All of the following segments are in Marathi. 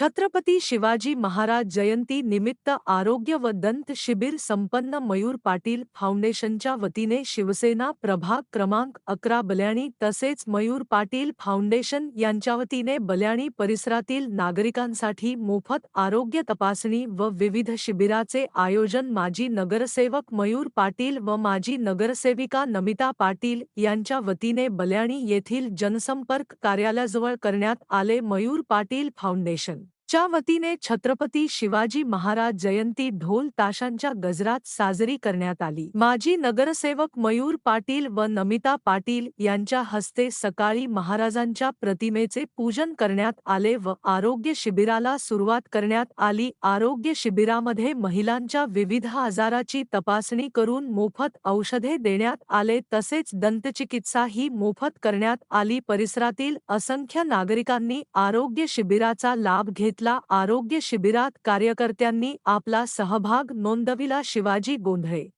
छत्रपती शिवाजी महाराज जयंती निमित्त आरोग्य व दंत शिबिर संपन्न मयूर पाटील फाउंडेशनच्या वतीने शिवसेना प्रभाग क्रमांक अकरा बल्याणी तसेच मयूर पाटील फाउंडेशन यांच्या वतीने बल्याणी परिसरातील नागरिकांसाठी मोफत आरोग्य तपासणी व विविध शिबिराचे आयोजन माजी नगरसेवक मयूर पाटील व माजी नगरसेविका नमिता पाटील यांच्या वतीने बल्याणी येथील जनसंपर्क कार्यालयाजवळ करण्यात आले मयूर पाटील फाउंडेशन. च्या वतीने छत्रपती शिवाजी महाराज जयंती ढोल ताशांच्या गजरात साजरी करण्यात आली. माजी नगरसेवक मयूर पाटील व नमिता पाटील यांच्या हस्ते सकाळी महाराजांच्या प्रतिमेचे पूजन करण्यात आले व आरोग्य शिबिराला सुरुवात करण्यात आली. आरोग्य शिबिरामध्ये महिलांच्या विविध आजाराची तपासणी करून मोफत औषधे देण्यात आले. तसेच दंतचिकित्सा ही मोफत करण्यात आली. परिसरातील असंख्य नागरिकांनी आरोग्य शिबिराचा लाभ घेतला. आरोग्य शिबिरात कार्यकर्त्यांनी आपला सहभाग नोंदविला शिवाजी गोंधळे.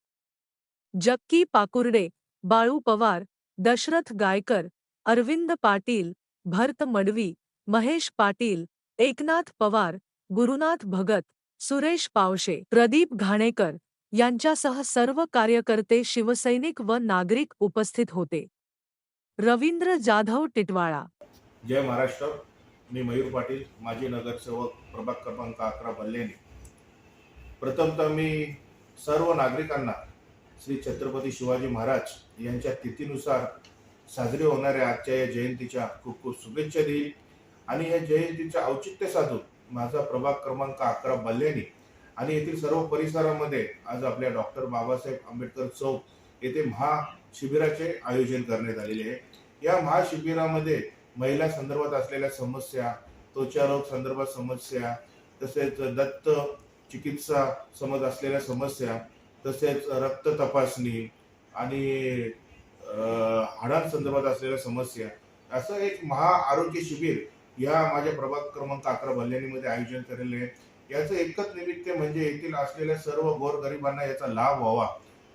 जक्की पाकुर्डे बाळू पवार दशरथ गायकर अरविंद पाटील भरत मडवी महेश पाटील एकनाथ पवार गुरुनाथ भगत सुरेश पावशे प्रदीप घाणेकर यांच्यासह सर्व कार्यकर्ते शिवसैनिक व नागरिक उपस्थित होते. रवींद्र जाधव टिटवाळा. जय महाराष्ट्र. मी मयूर पाटील माजी नगरसेवक प्रभाग क्रमांक अकरा बल्ल्याने प्रथमतः मी सर्व नागरिकांना श्री छत्रपती शिवाजी महाराज यांच्या तिथीनुसार साजरी होणाऱ्या आजच्या या जयंतीच्या खूप खूप शुभेच्छा देईल. आणि या जयंतीच्या औचित्य साधून माझा प्रभाग क्रमांक अकरा बल्ल्याने आणि येथील सर्व परिसरामध्ये आज आपल्या डॉक्टर बाबासाहेब आंबेडकर चौक येथे महाशिबिराचे आयोजन करण्यात आलेले आहे. या महाशिबिरामध्ये महिला संदर्भात असलेल्या समस्या त्वचारोग संदर्भात समस्या तसेच दत्त चिकित्सा समज असलेल्या समस्या तसेच रक्त तपासणी आणि हाडांसंदर्भात असलेल्या समस्या असं एक महा आरोग्य शिबिर या माझ्या प्रभाग क्रमांक अकरा बल्ल्याणीमध्ये आयोजन केलेले आहे याचं एकच निमित्त म्हणजे येथील असलेल्या सर्व गोरगरिबांना याचा लाभ व्हावा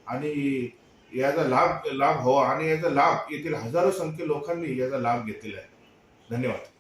आणि याचा लाभ लाभ व्हावा आणि याचा लाभ येथील हजारो संख्य लोकांनी याचा लाभ घेतलेला आहे. धन्यवाद.